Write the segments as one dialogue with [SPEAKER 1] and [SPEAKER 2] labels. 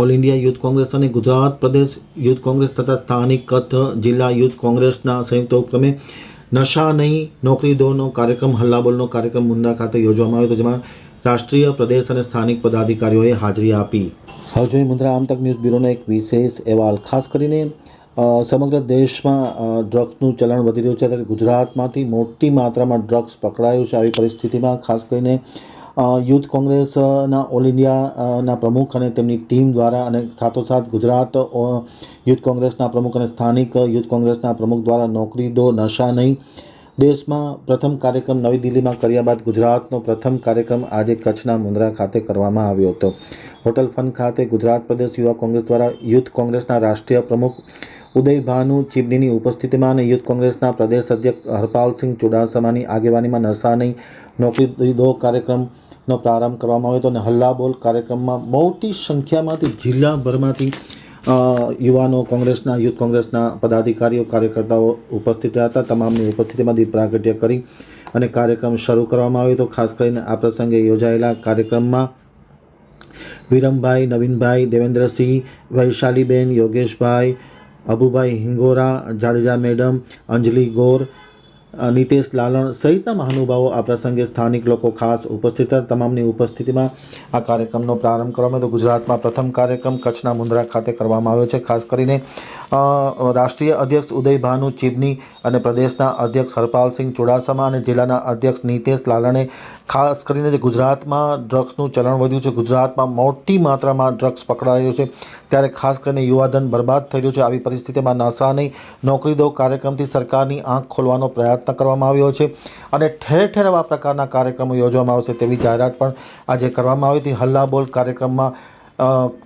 [SPEAKER 1] All India youth Congress અને ગુજરાત પ્રદેશ youth Congress તથા સ્થાનિક કચ્છ જિલ્લા યુથ કોંગ્રેસના સંયુક્ત ઉપક્રમે નશા નહીં, નોકરી દોનો કાર્યક્રમ હલ્લાબોલનો કાર્યક્રમ મુંદ્રા ખાતે યોજવામાં આવ્યો હતો, જેમાં રાષ્ટ્રીય, પ્રદેશ અને સ્થાનિક પદાધિકારીઓએ હાજરી આપી. હવે જોઈએ મુંદ્રા આમતક ન્યૂઝ બ્યુરોનો એક વિશેષ અહેવાલ, ખાસ કરીને સમગ્ર દેશમાં ડ્રગ્સનું ચલણ વધી રહ્યું છે. ત્યારે ગુજરાતમાંથી મોટી માત્રામાં ડ્રગ્સ પકડાયું છે. આવી પરિસ્થિતિમાં ખાસ કરીને યુથ કોંગ્રેસના ઓલ ઇન્ડિયાના પ્રમુખ અને તેમની ટીમ દ્વારા અને સાથોસાથ ગુજરાત યુથ કોંગ્રેસના પ્રમુખ અને સ્થાનિક યુથ કોંગ્રેસના પ્રમુખ દ્વારા નોકરી દો, નશા નહીં. દેશમાં પ્રથમ કાર્યક્રમ નવી દિલ્હીમાં કર્યા બાદ ગુજરાતનો પ્રથમ કાર્યક્રમ આજે કચ્છના મુંદ્રા ખાતે કરવામાં આવ્યો હતો. હોટલ ફન ખાતે ગુજરાત પ્રદેશ યુવા કોંગ્રેસ દ્વારા યુથ કોંગ્રેસના રાષ્ટ્રીય પ્રમુખ ઉદય ભાનુ ઉપસ્થિતિમાં અને યુથ કોંગ્રેસના પ્રદેશ અધ્યક્ષ હરપાલસિંહ ચુડાસમાની આગેવાનીમાં નશાની નોકરીદો કાર્યક્રમનો પ્રારંભ કરવામાં આવ્યો હતો અને હલ્લાબોલ કાર્યક્રમમાં મોટી સંખ્યામાંથી જિલ્લાભરમાંથી યુવાનો કોંગ્રેસના યુથ કોંગ્રેસના પદાધિકારીઓ, કાર્યકર્તાઓ ઉપસ્થિત રહ્યા હતા. તમામની ઉપસ્થિતિમાં દીપ પ્રાગટ્ય કરી અને કાર્યક્રમ શરૂ કરવામાં આવ્યો હતો. ખાસ કરીને આ પ્રસંગે યોજાયેલા કાર્યક્રમમાં વિરમભાઈ, નવીનભાઈ, દેવેન્દ્રસિંહ, વૈશાલીબેન, યોગેશભાઈ અબુભાઈ હિંગોરા જાડેજા મેડમ અંજલિ ગોર નીતેશ લાલણ સહિતના મહાનુભાવો આ પ્રસંગે સ્થાનિક લોકો ખાસ ઉપસ્થિત હતા. તમામની ઉપસ્થિતિમાં આ કાર્યક્રમનો પ્રારંભ કરવામાં આવ્યો. ગુજરાતમાં પ્રથમ કાર્યક્રમ કચ્છના મુંદ્રા ખાતે કરવામાં આવ્યો છે. ખાસ કરીને રાષ્ટ્રીય અધ્યક્ષ ઉદય ભાનુ, ચીબની અને પ્રદેશના અધ્યક્ષ હરપાલસિંહ ચુડાસમા અને જિલ્લાના અધ્યક્ષ નીતેશ લાલણે, ખાસ કરીને જે ગુજરાતમાં ડ્રગ્સનું ચલણ વધ્યું છે, ગુજરાતમાં મોટી માત્રામાં ડ્રગ્સ પકડાયું છે, ત્યારે ખાસ કરીને યુવાધન બરબાદ થઈ રહ્યું છે. આવી પરિસ્થિતિમાં નાસાની નોકરી દો કાર્યક્રમથી સરકારની આંખ ખોલવાનો પ્રયત્ન કરવામાં આવ્યો છે અને ઠેર ઠેર આવા પ્રકારના કાર્યક્રમો યોજવામાં આવશે તેવી જાહેરાત પણ આજે કરવામાં આવી હતી. હલ્લાબોલ કાર્યક્રમમાં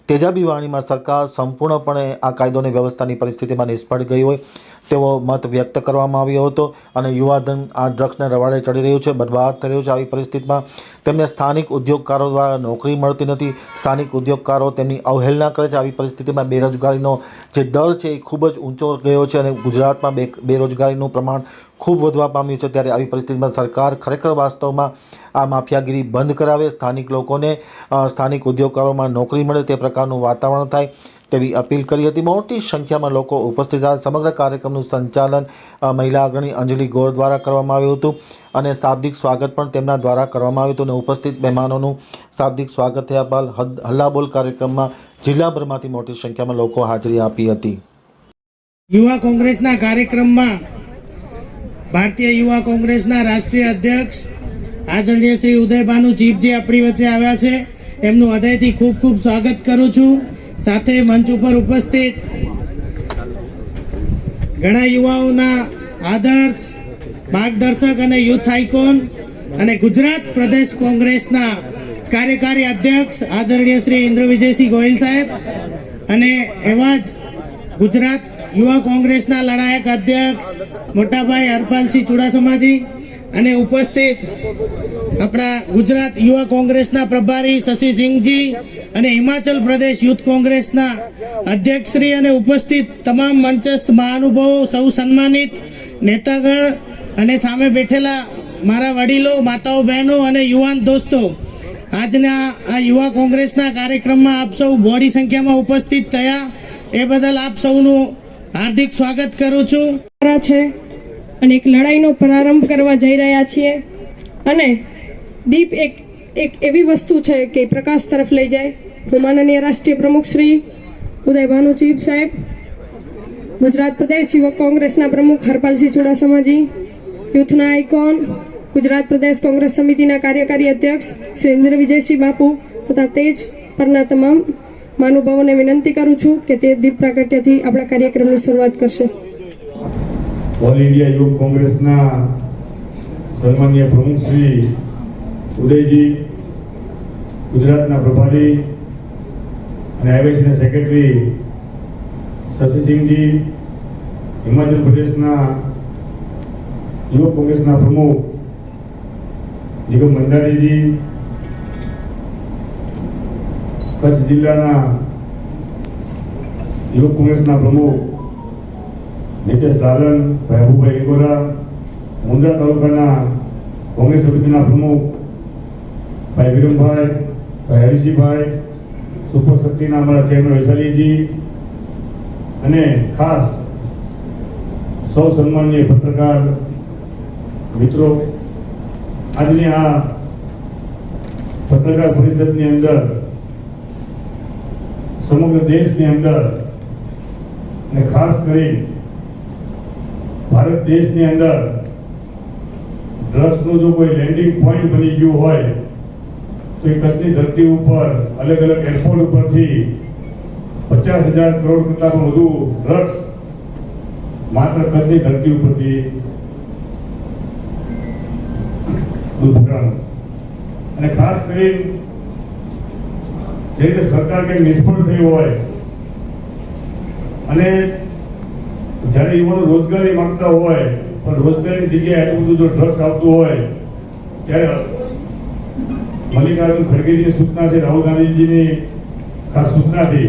[SPEAKER 1] તેજાબી વાણીમાં સરકાર સંપૂર્ણપણે આ કાયદોની વ્યવસ્થાની પરિસ્થિતિમાં નિષ્ફળ ગઈ હોય તેવો મત વ્યક્ત કરવામાં આવ્યો હતો અને યુવાધન આ ડ્રગ્સને રવાડે ચડી રહ્યું છે, બરબાદ થઈ રહ્યું છે. આવી પરિસ્થિતિમાં તેમને સ્થાનિક ઉદ્યોગકારો દ્વારા નોકરી મળતી નથી. સ્થાનિક ઉદ્યોગકારો તેમની અવહેલના કરે છે. આવી પરિસ્થિતિમાં બેરોજગારીનો જે દર છે એ ખૂબ જ ઊંચો ગયો છે અને ગુજરાતમાં બે બેરોજગારીનું પ્રમાણ ખૂબ વધવા પામ્યું છે. ત્યારે આવી પરિસ્થિતિમાં સરકાર ખરેખર વાસ્તવમાં આ માફિયાગીરી બંધ કરાવે. સ્થાનિક લોકોને સ્થાનિક ઉદ્યોગકારોમાં નોકરી મળે તે પ્રકારનું વાતાવરણ થાય. તેવી અપીલ કરી હતી. મોટી સંખ્યામાં લોકો ઉપસ્થિત હતા સમગ્ર કાર્યક્રમનું સંચાલન મહિલા અગ્રણી અંજલિ ગોર દ્વારા કરવામાં આવ્યું હતું અને શાબ્દિક સ્વાગત પણ તેમના દ્વારા કરવામાં આવ્યું હતું અને ઉપસ્થિત મહેમાનોનું શાબ્દિક સ્વાગત થયા બાદ હલ્લાબોલ કાર્યક્રમમાં જિલ્લાભરમાંથી મોટી સંખ્યામાં લોકો હાજરી આપી હતી.
[SPEAKER 2] યુવા કોંગ્રેસના કાર્યક્રમમાં ભારતીય યુવા કોંગ્રેસના રાષ્ટ્રીય અધ્યક્ષ આદરણીય શ્રી ઉદયભાનુ ચીફજી આપણી વચ્ચે આવ્યા છે. એમનું હૃદયથી ખૂબ ખૂબ સ્વાગત કરું છું. સાથે મંચ ઉપર ઉપસ્થિત ઘણા યુવાઓના આદર્શ, માર્ગદર્શક અને યુથ આઇકોન અને ગુજરાત પ્રદેશ કોંગ્રેસના કાર્યકારી અધ્યક્ષ આદરણીય શ્રી ઇન્દ્ર વિજયસિંહ ગોયલ સાહેબ અને એવા જ ગુજરાત યુવા કોંગ્રેસના લડાયક અધ્યક્ષ મોટાભાઈ હરપાલસિંહ ચુડાસમાજી અને ઉપસ્થિત આપણા ગુજરાત યુવા કોંગ્રેસના પ્રભારી શશિસિંહજી અને હિમાચલ પ્રદેશ યુથ કોંગ્રેસના અધ્યક્ષશ્રી અને ઉપસ્થિત તમામ મંચસ્થ મહાનુભાવો સૌ સન્માનિત નેતાગણ અને સામે બેઠેલા મારા વડીલો, માતાઓ, બહેનો અને યુવાન દોસ્તો, આજના આ યુવા કોંગ્રેસના કાર્યક્રમમાં આપ સૌ બોડી સંખ્યામાં ઉપસ્થિત થયા. એ બદલ આપ સૌનું હાર્દિક સ્વાગત કરું છું.
[SPEAKER 3] છે અને એક લડાઈનો પ્રારંભ કરવા જઈ રહ્યા છીએ. અને દીપ એક એક એવી વસ્તુ છે કે પ્રકાશ તરફ લઈ જાય. હું માનનીય રાષ્ટ્રીય પ્રમુખ શ્રી ઉદય ભાનુ ચીફ સાહેબ, ગુજરાત પ્રદેશ યુવક કોંગ્રેસના પ્રમુખ હરપાલસિંહ ચુડાસમાજી યુથના આઇકોન ગુજરાત પ્રદેશ કોંગ્રેસ સમિતિના કાર્યકારી અધ્યક્ષ શ્રી ઇન્દ્ર વિજયસિંહ બાપુ તથા તેજ પરના તમામ મહાનુભાવોને વિનંતી કરું છું કે તે દીપ પ્રાગટ્યથી આપણા કાર્યક્રમની શરૂઆત કરશે.
[SPEAKER 4] ઓલ ઇન્ડિયા યુવક કોંગ્રેસના સન્માનીય પ્રમુખ શ્રી ઉદયજી, ગુજરાતના પ્રભારી અને આઈવાઈસીના સેક્રેટરી શશિસિંહજી હિમાચલ પ્રદેશના યુવક કોંગ્રેસના પ્રમુખ નિગમ ભંડારીજી, કચ્છ જિલ્લાના યુવક કોંગ્રેસના પ્રમુખ નીતેશ લાલન, ભાઈ અબુભાઈ એગોરા, મુંદ્રા તાલુકાના કોંગ્રેસ સમિતિના પ્રમુખ ભાઈ વિરુમભાઈ, ભાઈ હરિસિંહભાઈ સુપર શક્તિના અમારા ચેરમેન વૈશાલીજી અને ખાસ સૌ સન્માનીય પત્રકાર મિત્રો, આજની આ પત્રકાર પરિષદની અંદર, સમગ્ર દેશની અંદર અને ખાસ કરી ભારત દેશની અંદર ડ્રગ્સનું જો કોઈ લેન્ડિંગ પોઈન્ટ બની ગયું હોય કચ્છની ધરતી ઉપર, અલગ અલગ એરપોર્ટ ઉપરથી પચાસ હજાર કરોડ કરતા પણ વધુ ડ્રગ્સ માત્ર કચ્છની ધરતી ઉપરથી અને ખાસ કરી જે રીતે સરકાર કંઈ નિષ્ફળ થઈ હોય અને જ્યારે યુવાનો રોજગારી માંગતા હોય, પણ રોજગારી જગ્યાએ આટલું બધું જો ડ્રગ્સ આવતું હોય, ત્યારે મલ્લિકાર્જુન ખડગેજીની સૂચના છે રાહુલ ગાંધીજીની ખાસ સૂચનાથી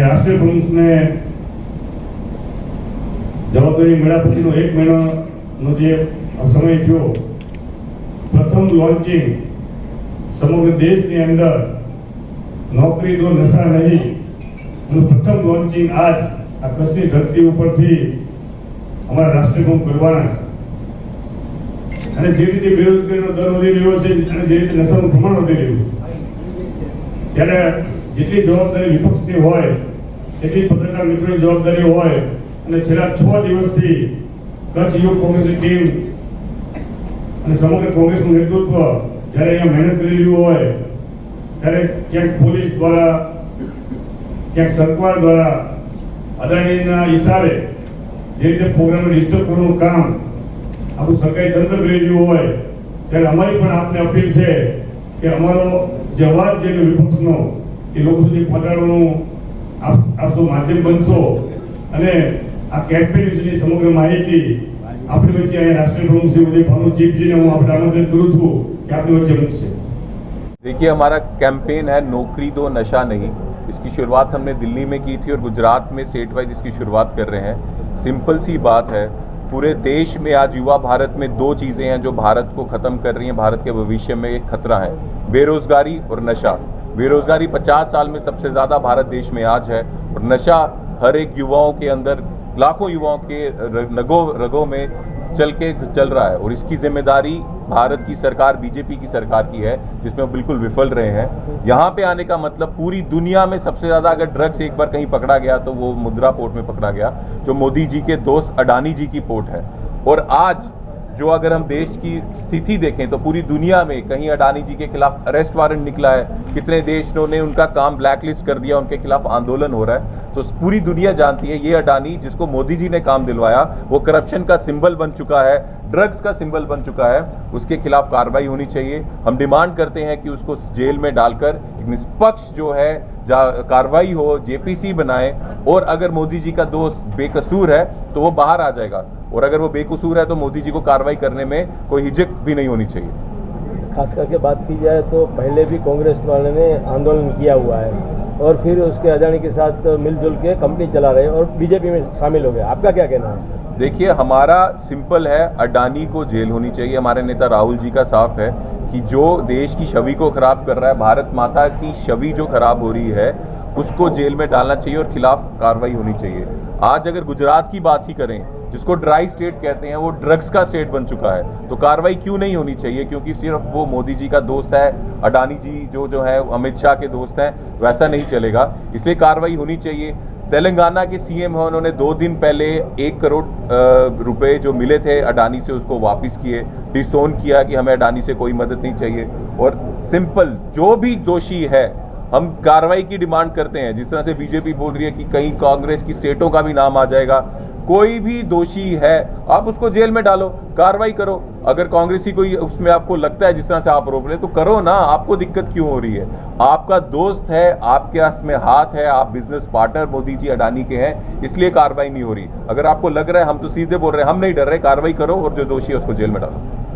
[SPEAKER 4] રાષ્ટ્રીય પ્રમુખને જવાબદારી મળ્યા પછીનો એક મહિનાનો જે સમય થયો, પ્રથમ લોન્ચિંગ સમગ્ર દેશની અંદર નોકરી દો નશા નહીં પ્રથમ લોન્ચિંગ આજ આ કચ્છની ધરતી ઉપરથી અમારા રાષ્ટ્રીય પ્રમુખ કરવાના છે. અને જે રીતે બેરોજગારીનો દર વધી રહ્યો છે અને જે રીતે નશાનું પ્રમાણ વધી રહ્યું છે. ત્યારે જેટલી જવાબદારી વિપક્ષની હોય એટલી પત્રકાર મિત્રોની જવાબદારી હોય, અને છેલ્લા છ દિવસથી કચ્છ યુવક કોંગ્રેસની ટીમ અને સમગ્ર કોંગ્રેસનું નેતૃત્વ જ્યારે અહીંયા મહેનત કરી રહ્યું હોય, ત્યારે ક્યાંક પોલીસ દ્વારા, ક્યાંક સરકાર દ્વારા અદાણીના હિસાબે જે રીતે પ્રોગ્રામને ડિસ્ટર્બ કરવાનું કામ આપણું સરકારી તંત્ર કરી રહ્યું હોય ત્યારે અમારી પણ આપને અપીલ છે કે અમારો જે અવાજ છે કે વિપક્ષનો એ લોકો સુધી પહોંચાડવાનું આપ આપ સૌ માધ્યમ બનશો અને આ કેમ્પેન વિશેની સમગ્ર માહિતી આપણી વચ્ચે અહીંયા રાષ્ટ્રીય પ્રમુખ શ્રી ઉદય ભાનુ ચીફજીને હું આપણે આમંત્રિત કરું છું કે આપણી વચ્ચે મૂકશે
[SPEAKER 5] देखिए हमारा कैंपेन है नौकरी दो नशा नहीं इसकी शुरुआत हमने दिल्ली में की थी और गुजरात में स्टेट वाइज इसकी शुरुआत कर रहे हैं सिंपल सी बात है पूरे देश में आज युवा भारत में दो चीज़ें हैं जो भारत को ख़त्म कर रही हैं, भारत के भविष्य में एक खतरा है, बेरोजगारी और नशा। बेरोजगारी 50 साल में सबसे ज़्यादा भारत देश में आज है और नशा हर एक युवाओं के अंदर, लाखों युवाओं के रगों रगों में चल के चल रहा है। और इसकी ज़िम्मेदारी भारत की सरकार, बीजेपी की सरकार की है, जिसमें वो बिल्कुल विफल रहे हैं। यहाँ पे आने का मतलब पूरी दुनिया में सबसे ज़्यादा अगर ड्रग्स एक बार कहीं पकड़ा गया तो वो मुद्रा पोर्ट में पकड़ा गया, जो मोदी जी के दोस्त अडानी जी की पोर्ट है। और आज जो अगर हम देश की स्थिति देखें तो पूरी दुनिया में कहीं अडानी जी के खिलाफ अरेस्ट वारंट निकला है। कितने देशों ने उनका काम ब्लैकलिस्ट कर दिया, उनके खिलाफ आंदोलन हो रहा है। तो पूरी दुनिया जानती है, ये अडानी जिसको मोदी जी ने काम दिलवाया, वो करप्शन का सिंबल बन चुका है ड्रग्स का सिंबल बन चुका है, उसके खिलाफ कार्रवाई होनी चाहिए। हम डिमांड करते हैं कि उसको जेल में डालकर एक निष्पक्ष जो है कार्रवाई हो जेपीसी बनाए। और अगर मोदी जी का दोस्त बेकसूर है तो वो बाहर आ जाएगा। और अगर वो बेकसूर है तो मोदी जी को कार्रवाई करने में कोई हिचक भी नहीं होनी चाहिए।
[SPEAKER 6] खास करके बात की जाए तो पहले भी कांग्रेस वाले ने आंदोलन किया हुआ है और फिर उसके अदानी के साथ मिलजुल के कंपनी चला रहे और बीजेपी में शामिल हो गए। आपका क्या कहना है?
[SPEAKER 5] देखिए हमारा सिंपल है अडानी को जेल होनी चाहिए। हमारे नेता राहुल जी का साफ़ है कि जो देश की छवि को खराब कर रहा है भारत माता की छवि जो खराब हो रही है उसको जेल में डालना चाहिए और खिलाफ कार्रवाई होनी चाहिए। आज अगर गुजरात की बात ही करें जिसको ड्राई स्टेट कहते हैं, वो ड्रग्स का स्टेट बन चुका है। तो कार्रवाई क्यों नहीं होनी चाहिए? क्योंकि सिर्फ़ वो मोदी जी का दोस्त है, अडानी जी जो जो है, अमित शाह के दोस्त हैं, वैसा नहीं चलेगा। इसलिए कार्रवाई होनी चाहिए। तेलंगाना के सीएम हैं, उन्होंने दो दिन पहले एक करोड़ रुपए जो मिले थे अडानी से, उसको वापस किए। डिसोन किया कि हमें अडानी से कोई मदद नहीं चाहिए। और सिंपल, जो भी दोषी है, हम कार्रवाई की डिमांड करते हैं। जिस तरह से बीजेपी बोल रही है कि कहीं कांग्रेस की स्टेटों का भी नाम आ जाएगा कोई भी दोषी है, आप उसको जेल में डालो, कार्रवाई करो। अगर कांग्रेसी कोई उसमें आपको लगता है जिस तरह से आप रोक रहे तो करो ना, आपको दिक्कत क्यों हो रही है? आपका दोस्त है, आपके हाथ में हाथ है, आप बिज़नेस पार्टनर मोदी जी, अडानी के हैं, इसलिए कार्रवाई नहीं हो रही। अगर आपको लग रहा है, हम तो सीधे बोल रहे हैं, हम नहीं डर रहे, कार्रवाई करो और जो दोषी है उसको जेल में डालो।